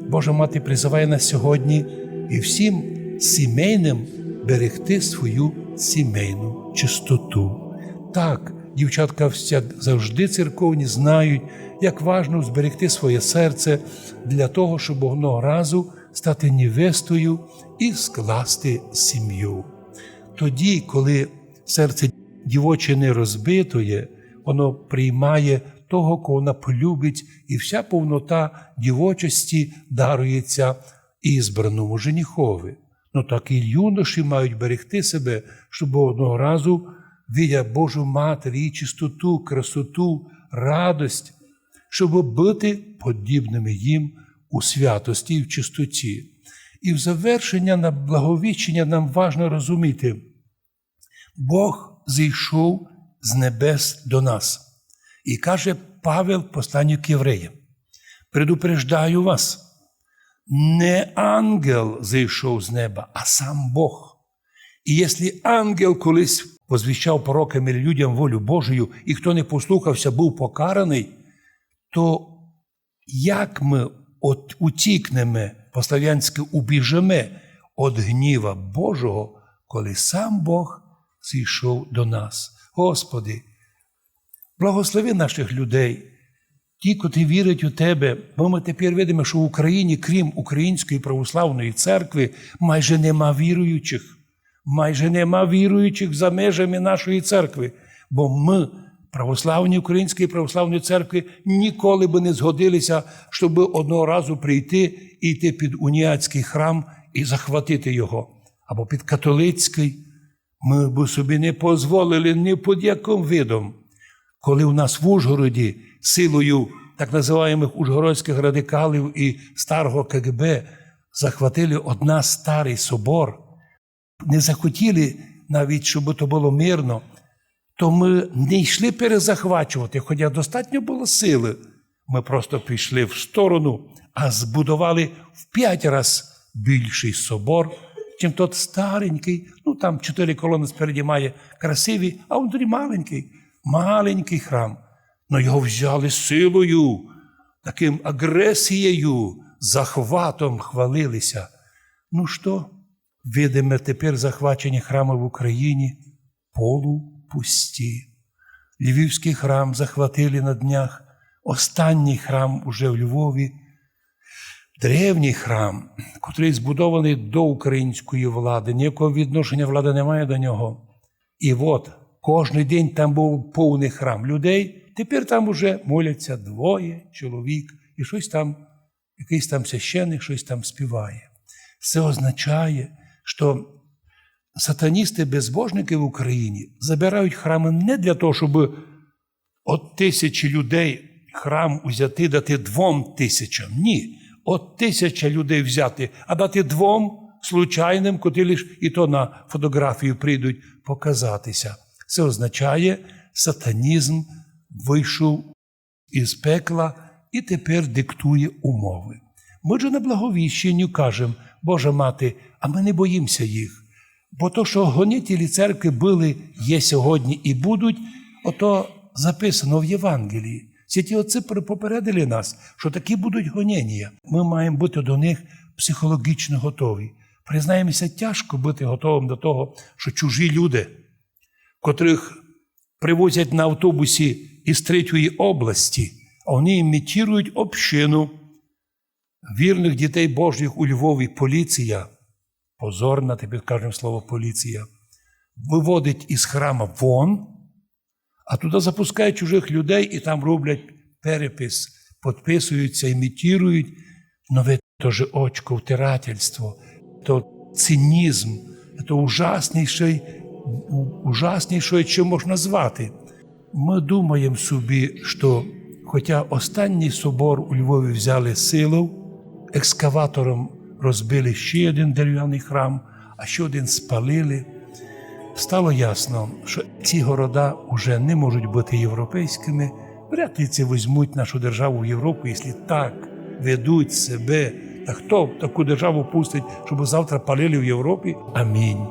Божа мати призиває нас сьогодні і всім сімейним берегти свою сімейну чистоту. Так, дівчатка завжди церковні знають, як важно зберегти своє серце для того, щоб одного разу стати невестою і скласти сім'ю. Тоді, коли серце дівоче не розбитоє, воно приймає того, кого вона полюбить, і вся повнота дівочості дарується ізбраному женіхові. Ну так і юноші мають берегти себе, щоб одного разу, видя Божу Матір, її чистоту, красоту, радость, щоб бути подібними їм у святості і в чистоті. І в завершення на благовіщення нам важно розуміти, Бог зійшов з небес до нас. І каже Павел посланню к євреям: предупреждаю вас, не ангел зійшов з неба, а сам Бог. І якщо ангел колись возвіщав пророками людям волю Божою, і хто не послухався, був покараний, то як ми от утікнемо, по-слав'янськи убіжемо від гніва Божого, коли сам Бог зійшов до нас? Господи, благослови наших людей, ті, котрі вірять у Тебе, бо ми тепер видимо, що в Україні, крім Української православної церкви, майже нема віруючих, майже нема віруючих за межами нашої церкви, бо ми, православні Української православної церкви, ніколи би не згодилися, щоб одного разу прийти і йти під уніатський храм і захватити його, або під католицький. Ми б собі не дозволили ні під яким видом коли у нас в Ужгороді силою так називаємих ужгородських радикалів і старого КГБ захватили одна старий собор, не захотіли навіть, щоб то було мирно, то ми не йшли перезахвачувати, хоча достатньо було сили. Ми просто пішли в сторону, а збудували в п'ять разів більший собор, чим тот старенький. Ну там чотири колони спереді має красиві, а внутрі маленький маленький храм, но його взяли силою, таким агресією, захватом хвалилися. Ну що, видимо, тепер захвачені храми в Україні полупусті. Львівський храм захватили на днях, останній храм уже в Львові. Древній храм, котрий збудований до української влади, ніякого відношення влада не має до нього. І от Кожний день там був повний храм людей. Тепер там уже моляться двоє чоловік, і щось там, якийсь там священник щось там співає. Це означає, що сатаністи-безбожники в Україні забирають храми не для того, щоб от тисячі людей храм узяти, дати двом тисячам. Ні. От тисяча людей взяти, а дати двом случайним, котрі лиш і то на фотографію прийдуть показатися. Це означає, сатанізм вийшов із пекла і тепер диктує умови. Ми ж на благовіщенню кажемо, Божа мати, а ми не боїмося їх. Бо то, що гонителі церкви були, є сьогодні і будуть, ото записано в Євангелії. Святі отці попередили нас, що такі будуть гонення. Ми маємо бути до них психологічно готові. Признаємося, тяжко бути готовим до того, що чужі люди котрих привозять на автобусі із третьої області, а вони імітують общину вірних дітей Божих у Львові. Поліція, позорна, тепер кажемо слово поліція, виводить із храма вон, а туди запускають чужих людей і там роблять перепис, підписуються, імітують нове теж очко, втирательство, то цинізм, це ужасніший ужаснішою, що можна звати. Ми думаємо собі, що, хоча останній собор у Львові взяли силу, екскаватором розбили ще один дерев'яний храм, а ще один спалили, стало ясно, що ці города вже не можуть бути європейськими. Вряд ли це візьмуть нашу державу в Європу, якщо так ведуть себе. Та хто таку державу пустить, щоб завтра палили в Європі? Амінь.